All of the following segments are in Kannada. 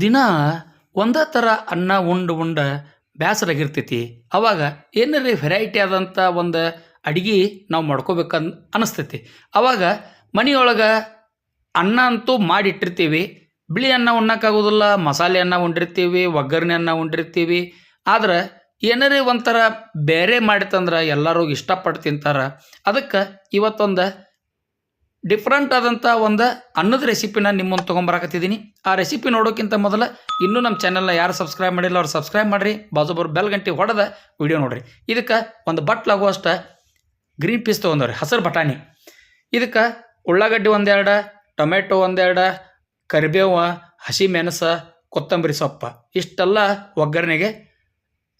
ದಿನ ಒಂದೇ ಥರ ಅನ್ನ ಉಂಡು ಉಂಡ ಬೇಸರಾಗಿರ್ತೈತಿ ಅವಾಗ ಏನಾರ ವೆರೈಟಿ ಆದಂಥ ಒಂದು ಅಡಿಗೆ ನಾವು ಮಾಡ್ಕೋಬೇಕನ್ ಅನಿಸ್ತೈತಿ. ಅವಾಗ ಮನೆಯೊಳಗೆ ಅನ್ನ ಅಂತೂ ಮಾಡಿಟ್ಟಿರ್ತೀವಿ. ಬಿಳಿ ಅನ್ನ ಉಣ್ಣಕ್ಕಾಗೋದಿಲ್ಲ, ಮಸಾಲೆ ಅನ್ನ ಉಂಡಿರ್ತೀವಿ, ಒಗ್ಗರಣೆ ಅನ್ನ ಉಂಡಿರ್ತೀವಿ. ಆದ್ರೆ ಏನಾರೇ ಒಂಥರ ಬೇರೆ ಮಾಡಿತಂದ್ರೆ ಎಲ್ಲರೂ ಇಷ್ಟಪಟ್ಟು ತಿಂತಾರೆ. ಅದಕ್ಕೆ ಇವತ್ತೊಂದು ಡಿಫ್ರೆಂಟ್ ಆದಂಥ ಒಂದು ಅನ್ನದ ರೆಸಿಪಿನ ನಿಮ್ಮನ್ನು ತೊಗೊಂಬರಾಕತ್ತಿದ್ದೀನಿ ಆ ರೆಸಿಪಿ ನೋಡೋಕ್ಕಿಂತ ಮೊದಲು ಇನ್ನೂ ನಮ್ಮ ಚಾನಲ್ನ ಯಾರು ಸಬ್ಸ್ಕ್ರೈಬ್ ಮಾಡಿಲ್ಲ ಅವ್ರು ಸಬ್ಸ್ಕ್ರೈಬ್ ಮಾಡಿರಿ. ಬಾಜು ಬೆಲ್ ಗಂಟೆ ಹೊಡೆದ ವಿಡಿಯೋ ನೋಡಿರಿ. ಇದಕ್ಕೆ ಒಂದು ಬಟ್ಲಾಗುವಷ್ಟು ಗ್ರೀನ್ ಪೀಸ್ ತೊಗೊಂಡವ್ರಿ. ಹಸಿರು ಬಟಾಣಿ. ಇದಕ್ಕೆ ಉಳ್ಳಾಗಡ್ಡಿ ಒಂದೆರಡು, ಟೊಮೆಟೊ ಒಂದೆರಡು, ಕರಿಬೇವು, ಹಸಿ ಮೆಣಸ, ಕೊತ್ತಂಬರಿ ಸೊಪ್ಪು ಇಷ್ಟೆಲ್ಲ ಒಗ್ಗರಣೆಗೆ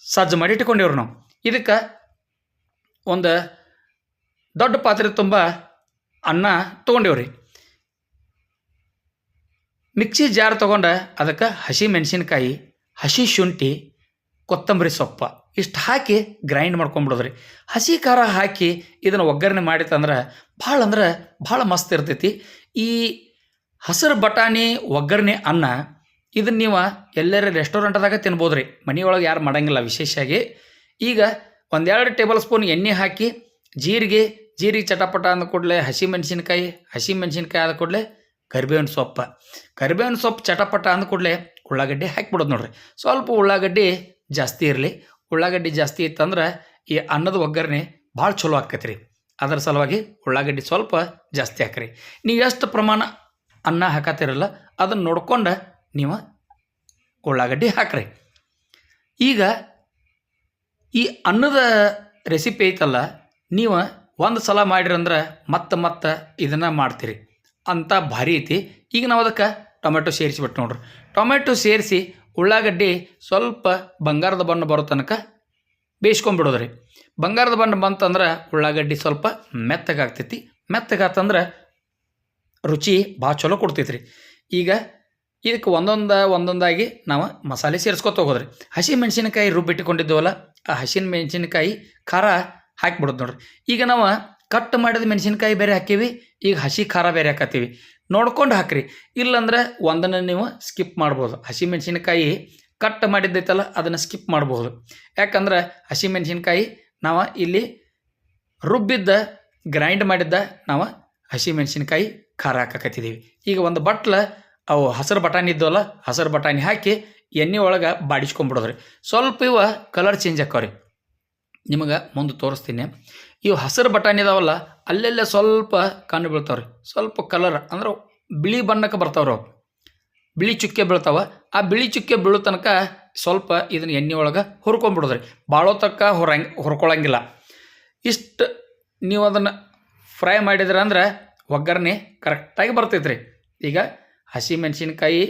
ಸಜ್ಜು ಮಾಡಿ ಇಟ್ಕೊಂಡಿವ್ರಿ ನಾವು. ಇದಕ್ಕೆ ಒಂದು ದೊಡ್ಡ ಪಾತ್ರೆ ತುಂಬ ಅನ್ನ ತೊಗೊಂಡೇವ್ರಿ. ಮಿಕ್ಸಿ ಜಾರ್ ತೊಗೊಂಡು ಅದಕ್ಕೆ ಹಸಿ ಮೆಣಸಿನ್ಕಾಯಿ, ಹಸಿ ಶುಂಠಿ, ಕೊತ್ತಂಬರಿ ಸೊಪ್ಪು ಇಷ್ಟು ಹಾಕಿ ಗ್ರೈಂಡ್ ಮಾಡ್ಕೊಂಬಿಡೋದ್ರಿ. ಹಸಿ ಖಾರ ಹಾಕಿ ಇದನ್ನು ಒಗ್ಗರಣೆ ಮಾಡಿತ್ತಂದ್ರೆ ಭಾಳ ಅಂದ್ರೆ ಭಾಳ ಮಸ್ತ್ ಇರ್ತೈತಿ. ಈ ಹಸಿರು ಬಟಾಣಿ ಒಗ್ಗರಣೆ ಅನ್ನ ಇದನ್ನ ನೀವು ಎಲ್ಲರ ರೆಸ್ಟೋರೆಂಟ್ದಾಗ ತಿನ್ಬೋದು ರೀ ಮನೆಯೊಳಗೆ ಯಾರು ಮಾಡಂಗಿಲ್ಲ ವಿಶೇಷವಾಗಿ ಈಗ ಒಂದೆರಡು ಟೇಬಲ್ ಸ್ಪೂನ್ ಎಣ್ಣೆ ಹಾಕಿ ಜೀರಿಗೆ ಜೀರಿಗೆ ಚಟಪಟ ಅಂದ ಕೂಡಲೇ, ಹಸಿ ಮೆಣಸಿನ್ಕಾಯಿ ಹಸಿ ಮೆಣಸಿನ್ಕಾಯಿ ಆದ ಕೂಡಲೇ ಕರಿಬೇವಿನ ಸೊಪ್ಪು. ಕರಿಬೇವಿನ ಸೊಪ್ಪು ಚಟಪಟ ಅಂದ ಕೂಡಲೇ ಉಳ್ಳಾಗಡ್ಡಿ ಹಾಕಿಬಿಡೋದು ನೋಡ್ರಿ. ಸ್ವಲ್ಪ ಉಳ್ಳಾಗಡ್ಡಿ ಜಾಸ್ತಿ ಇರಲಿ. ಉಳ್ಳಾಗಡ್ಡಿ ಜಾಸ್ತಿ ಇತ್ತಂದ್ರೆ ಈ ಅನ್ನದ ಒಗ್ಗರಣೆ ಭಾಳ ಚಲೋ ಆಕೈತಿ ರೀ ಅದರ ಸಲುವಾಗಿ ಉಳ್ಳಾಗಡ್ಡಿ ಸ್ವಲ್ಪ ಜಾಸ್ತಿ ಹಾಕ್ರಿ. ನೀವು ಎಷ್ಟು ಪ್ರಮಾಣ ಅನ್ನ ಹಾಕತ್ತಿರಲ್ಲ, ಅದನ್ನು ನೋಡ್ಕೊಂಡು ನೀವು ಉಳ್ಳಾಗಡ್ಡಿ ಹಾಕ್ರಿ. ಈಗ ಈ ಅನ್ನದ ರೆಸಿಪಿ ಐತಲ್ಲ, ನೀವು ಒಂದು ಸಲ ಮಾಡಿರಂದ್ರೆ ಮತ್ತೆ ಮತ್ತೆ ಇದನ್ನು ಮಾಡ್ತೀರಿ. ಅಂತ ಭಾರಿ ಐತಿ. ಈಗ ನಾವು ಅದಕ್ಕೆ ಟೊಮೆಟೊ ಸೇರಿಸಿಬಿಟ್ಟು ನೋಡ್ರಿ. ಟೊಮೆಟೊ ಸೇರಿಸಿ ಉಳ್ಳಾಗಡ್ಡಿ ಸ್ವಲ್ಪ ಬಂಗಾರದ ಬಣ್ಣ ಬರೋ ತನಕ ಬೇಯಿಸ್ಕೊಂಡ್ಬಿಡೋದ್ರಿ. ಬಂಗಾರದ ಬಣ್ಣ ಬಂತಂದ್ರೆ ಉಳ್ಳಾಗಡ್ಡಿ ಸ್ವಲ್ಪ ಮೆತ್ತಗಾಗ್ತೈತಿ ಮೆತ್ತಗಾತಂದ್ರೆ ರುಚಿ ಭಾಳ ಚಲೋ ಕೊಡ್ತೈತ್ರಿ. ಈಗ ಇದಕ್ಕೆ ಒಂದೊಂದು ಒಂದೊಂದಾಗಿ ನಾವು ಮಸಾಲೆ ಸೇರಿಸ್ಕೊತ ಹೋಗೋದ್ರಿ. ಹಸಿ ಮೆಣಸಿನಕಾಯಿ ರುಬ್ಬಿಟ್ಟುಕೊಂಡಿದ್ದೇವಲ್ಲ ಆ ಹಸಿ ಮೆಣಸಿನಕಾಯಿ ಖಾರ ಹಾಕಿಬಿಡೋದು ನೋಡ್ರಿ. ಈಗ ನಾವು ಕಟ್ ಮಾಡಿದ ಮೆಣಸಿನ್ಕಾಯಿ ಬೇರೆ ಹಾಕೀವಿ, ಈಗ ಹಸಿ ಖಾರ ಬೇರೆ ಹಾಕತ್ತೀವಿ. ನೋಡ್ಕೊಂಡು ಹಾಕ್ರಿ. ಇಲ್ಲಂದ್ರೆ ಒಂದನ್ನು ನೀವು ಸ್ಕಿಪ್ ಮಾಡ್ಬೋದು. ಹಸಿ ಮೆಣಸಿನ್ಕಾಯಿ ಕಟ್ ಮಾಡಿದ್ದೈತಲ್ಲ, ಅದನ್ನು ಸ್ಕಿಪ್ ಮಾಡ್ಬೋದು. ಯಾಕಂದ್ರೆ ಹಸಿ ಮೆಣಸಿನ್ಕಾಯಿ ನಾವು ಇಲ್ಲಿ ರುಬ್ಬಿದ್ದ ಗ್ರೈಂಡ್ ಮಾಡಿದ್ದ ನಾವು ಹಸಿ ಮೆಣಸಿನ್ಕಾಯಿ ಖಾರ ಹಾಕಕತ್ತಿದ್ದೀವಿ ಈಗ ಒಂದು ಬಟ್ಲ, ಅವು ಹಸಿರು ಬಟಾಣಿ ಇದ್ದವಲ್ಲ, ಹಸಿರು ಬಟಾಣಿ ಹಾಕಿ ಎಣ್ಣೆ ಒಳಗೆ ಬಾಡಿಸ್ಕೊಂಬಿಡೋದ್ರಿ ಸ್ವಲ್ಪ ಇವ ಕಲರ್ ಚೇಂಜ್ ಆಕ್ಕವ್ರಿ ನಿಮಗೆ ಮುಂದೆ ತೋರಿಸ್ತೀನಿ. ಇವು ಹಸಿರು ಬಟಾಣಿ ಇದಾವಲ್ಲ, ಅಲ್ಲೆಲ್ಲೇ ಸ್ವಲ್ಪ ಕಣ್ಣು ಬೀಳ್ತಾವ್ರಿ. ಸ್ವಲ್ಪ ಕಲರ್ ಅಂದ್ರೆ ಬಿಳಿ ಬಣ್ಣಕ್ಕೆ ಬರ್ತಾವ್ರಿ ಬಿಳಿ ಚುಕ್ಕೆ ಬೀಳ್ತಾವೆ. ಆ ಬಿಳಿ ಚುಕ್ಕೆ ಬೀಳೋ ತನಕ ಸ್ವಲ್ಪ ಇದನ್ನ ಎಣ್ಣೆ ಒಳಗೆ ಹುರ್ಕೊಂಡ್ಬಿಡೋದ್ರಿ. ಬಾಳೋ ತನಕ ಹೊರಂಗ್ ಹುರ್ಕೊಳ್ಳೋಂಗಿಲ್ಲ ಇಷ್ಟು ನೀವು ಅದನ್ನು ಫ್ರೈ ಮಾಡಿದ್ರೆ ಅಂದ್ರೆ ಒಗ್ಗರಣೆ ಕರೆಕ್ಟಾಗಿ ಬರ್ತೈತ್ರಿ. ಈಗ ಹಸಿ ಮೆಣಸಿನ್ಕಾಯಿ,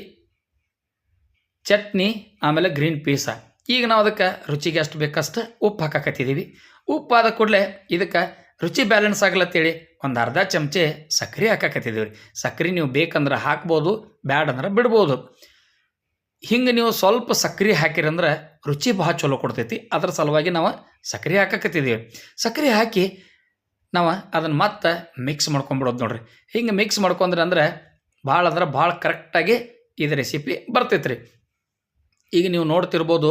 ಚಟ್ನಿ, ಆಮೇಲೆ ಗ್ರೀನ್ ಪೀಸ. ಈಗ ನಾವು ಅದಕ್ಕೆ ರುಚಿಗೆ ಅಷ್ಟು ಬೇಕಷ್ಟು ಉಪ್ಪು ಹಾಕಾಕತ್ತಿದ್ದೀವಿ ಉಪ್ಪು ಆದ ಕೂಡಲೇ ಇದಕ್ಕೆ ರುಚಿ ಬ್ಯಾಲೆನ್ಸ್ ಆಗ್ಲತ್ತೇಳಿ ಒಂದು ಅರ್ಧ ಚಮಚೆ ಸಕ್ಕರೆ ಹಾಕಾಕತ್ತಿದ್ದೀವಿ ರೀ ಸಕ್ಕರೆ ನೀವು ಬೇಕಂದ್ರೆ ಹಾಕ್ಬೋದು ಬ್ಯಾಡ್ ಅಂದ್ರೆ ಬಿಡ್ಬೋದು. ಹಿಂಗೆ ನೀವು ಸ್ವಲ್ಪ ಸಕ್ಕರೆ ಹಾಕಿರಂದ್ರೆ ರುಚಿ ಭಾಳ ಚಲೋ ಕೊಡ್ತೈತಿ. ಅದ್ರ ಸಲುವಾಗಿ ನಾವು ಸಕ್ಕರೆ ಹಾಕಾಕತ್ತಿದ್ದೀವಿ ಸಕ್ಕರೆ ಹಾಕಿ ನಾವು ಅದನ್ನು ಮತ್ತೆ ಮಿಕ್ಸ್ ಮಾಡ್ಕೊಂಬಿಡೋದು ನೋಡ್ರಿ. ಹಿಂಗೆ ಮಿಕ್ಸ್ ಮಾಡ್ಕೊಂಡ್ರೆ ಅಂದ್ರೆ ಭಾಳ ಅಂದ್ರೆ ಭಾಳ ಕರೆಕ್ಟಾಗಿ ಇದು ರೆಸಿಪಿ ಬರ್ತೈತೆ ರೀ ಈಗ ನೀವು ನೋಡ್ತಿರ್ಬೋದು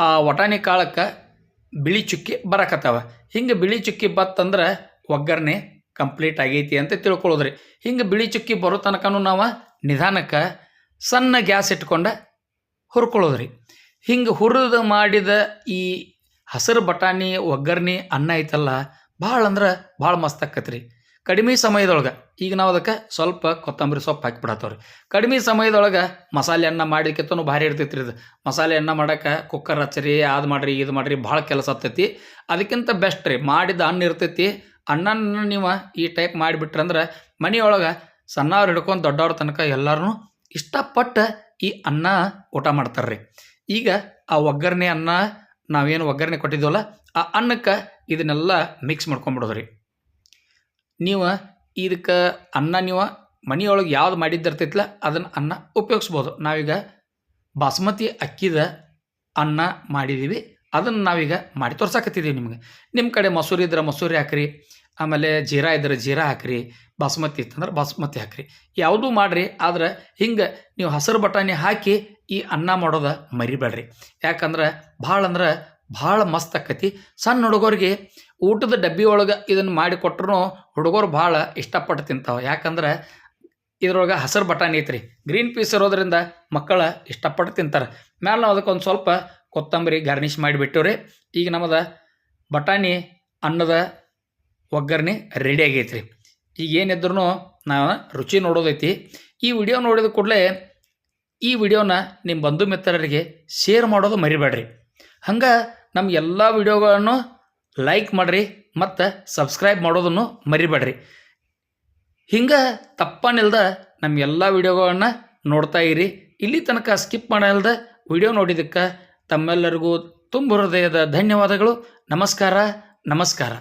ಆ ವಟಾಣಿ ಕಾಳಕ್ಕೆ ಬಿಳಿ ಚುಕ್ಕಿ ಬರಕತ್ತಾವ. ಹಿಂಗೆ ಬಿಳಿ ಚುಕ್ಕಿ ಬತ್ತಂದ್ರೆ ಒಗ್ಗರಣೆ ಕಂಪ್ಲೀಟ್ ಆಗೈತಿ ಅಂತ ತಿಳ್ಕೊಳ್ಳೋದ್ರಿ ಹಿಂಗೆ ಬಿಳಿ ಚುಕ್ಕಿ ಬರೋ ತನಕನೂ ನಾವು ನಿಧಾನಕ್ಕೆ ಸಣ್ಣ ಗ್ಯಾಸ್ ಇಟ್ಕೊಂಡು ಹುರ್ಕೊಳ್ಳೋದ್ರಿ. ಹಿಂಗೆ ಹುರಿದು ಮಾಡಿದ ಈ ಹಸಿರು ಬಟಾಣಿ ಒಗ್ಗರಣೆ ಅನ್ನ ಐತಲ್ಲ ಭಾಳ ಅಂದ್ರೆ ಭಾಳ ಮಸ್ತ್ ಆಕತ್ರಿ. ಕಡಿಮೆ ಸಮಯದೊಳಗೆ, ಈಗ ನಾವು ಅದಕ್ಕೆ ಸ್ವಲ್ಪ ಕೊತ್ತಂಬರಿ ಸೊಪ್ಪು ಹಾಕಿಬಿಡತ್ತವ್ರಿ. ಕಡಿಮೆ ಸಮಯದೊಳಗೆ ಮಸಾಲೆ ಅನ್ನ ಮಾಡಿಕ್ಕೆತ್ತೂ ಭಾರಿ ಇರ್ತೈತ್ರಿ ಇದು. ಮಸಾಲೆ ಅನ್ನ ಮಾಡೋಕೆ ಕುಕ್ಕರ್ ಹಚ್ಚರಿ ಅದು ಮಾಡಿರಿ ಇದು ಮಾಡಿರಿ ಭಾಳ ಕೆಲಸ ಆಗ್ತೈತಿ ಅದಕ್ಕಿಂತ ಬೆಸ್ಟ್ ರೀ, ಮಾಡಿದ ಅನ್ನ ಇರ್ತೈತಿ. ಅನ್ನನ ನೀವು ಈ ಟೈಪ್ ಮಾಡಿಬಿಟ್ರಂದ್ರೆ ಮನೆಯೊಳಗೆ ಸಣ್ಣವ್ರು ಹಿಡ್ಕೊಂಡು ದೊಡ್ಡವ್ರ ತನಕ ಎಲ್ಲರೂ ಇಷ್ಟಪಟ್ಟು ಈ ಅನ್ನ ಊಟ ಮಾಡ್ತಾರೆ ರೀ ಈಗ ಆ ಒಗ್ಗರಣೆ ಅನ್ನ ನಾವೇನು ಒಗ್ಗರಣೆ ಕೊಟ್ಟಿದ್ದೀವಲ್ಲ ಆ ಅನ್ನಕ್ಕೆ ಇದನ್ನೆಲ್ಲ ಮಿಕ್ಸ್ ಮಾಡ್ಕೊಂಬಿಡೋದ್ರಿ. ನೀವು ಇದಕ್ಕೆ ಅನ್ನ ನೀವು ಮನೆಯೊಳಗೆ ಯಾವ್ದು ಮಾಡಿದ್ದಿರ್ತೈತಿಲ್ಲ ಅದನ್ನು ಅನ್ನ ಉಪಯೋಗಿಸ್ಬೋದು. ನಾವೀಗ ಬಾಸ್ಮತಿ ಅಕ್ಕಿದ ಅನ್ನ ಮಾಡಿದ್ದೀವಿ ಅದನ್ನು ನಾವೀಗ ಮಾಡಿ ತೋರ್ಸಾಕತ್ತಿದ್ದೀವಿ ನಿಮಗೆ. ನಿಮ್ಮ ಕಡೆ ಮೊಸೂರು ಇದ್ರೆ ಮೊಸೂರಿ ಹಾಕ್ರಿ, ಆಮೇಲೆ ಜೀರಾ ಇದ್ರೆ ಜೀರಾ ಹಾಕ್ರಿ, ಬಾಸುಮತಿ ಇತ್ತಂದ್ರೆ ಬಾಸುಮತಿ ಹಾಕ್ರಿ. ಯಾವುದೂ ಮಾಡಿರಿ, ಆದ್ರೆ ಹಿಂಗೆ ನೀವು ಹಸಿರು ಬಟಾಣಿ ಹಾಕಿ ಈ ಅನ್ನ ಮಾಡೋದ ಮರಿಬೇಡ್ರಿ ಯಾಕಂದ್ರೆ ಭಾಳ ಅಂದ್ರೆ ಭಾಳ ಮಸ್ತ್ ಆಕತಿ. ಸಣ್ಣ ಹುಡುಗರಿಗೆ ಊಟದ ಡಬ್ಬಿ ಒಳಗೆ ಇದನ್ನು ಮಾಡಿ ಕೊಟ್ಟರು ಹುಡುಗರು ಭಾಳ ಇಷ್ಟಪಟ್ಟು ತಿಂತಾವೆ. ಯಾಕಂದ್ರೆ ಇದ್ರೊಳಗೆ ಹಸಿರು ಬಟಾಣಿ ಐತ್ರಿ. ಗ್ರೀನ್ ಪೀಸ್ ಇರೋದ್ರಿಂದ ಮಕ್ಕಳ ಇಷ್ಟಪಟ್ಟು ತಿಂತಾರೆ. ಮ್ಯಾಲೆ ನಾವು ಅದಕ್ಕೊಂದು ಸ್ವಲ್ಪ ಕೊತ್ತಂಬರಿ ಗಾರ್ನಿಷ್ ಮಾಡಿಬಿಟ್ಟಿವ್ರಿ ಈಗ ನಮ್ಮದು ಬಟಾಣಿ ಅನ್ನದ ಒಗ್ಗರಣೆ ರೆಡಿ ಆಗೈತ್ರಿ. ಈಗ ಏನಿದ್ರು ನಾನು ರುಚಿ ನೋಡೋದೈತಿ. ಈ ವಿಡಿಯೋ ನೋಡಿದ ಕೂಡಲೇ ಈ ವಿಡಿಯೋನ ನಿಮ್ಮ ಬಂಧು ಮಿತ್ರರಿಗೆ ಶೇರ್ ಮಾಡೋದು ಮರಿಬೇಡ್ರಿ. ಹಂಗೆ ನಮ್ಮ ಎಲ್ಲ ವಿಡಿಯೋಗಳನ್ನು ಲೈಕ್ ಮಾಡಿರಿ ಮತ್ತು ಸಬ್ಸ್ಕ್ರೈಬ್ ಮಾಡೋದನ್ನು ಮರಿಬೇಡ್ರಿ. ಹಿಂಗೆ ತಪ್ಪನಿಲ್ದ ನಮ್ಮ ಎಲ್ಲ ವಿಡಿಯೋಗಳನ್ನು ನೋಡ್ತಾ ಇರಿ. ಇಲ್ಲಿ ತನಕ ಸ್ಕಿಪ್ ಮಾಡಲ್ದ ವಿಡಿಯೋ ನೋಡಿದ್ದಕ್ಕೆ ತಮ್ಮೆಲ್ಲರಿಗೂ ತುಂಬ ಹೃದಯದ ಧನ್ಯವಾದಗಳು. ನಮಸ್ಕಾರ ನಮಸ್ಕಾರ.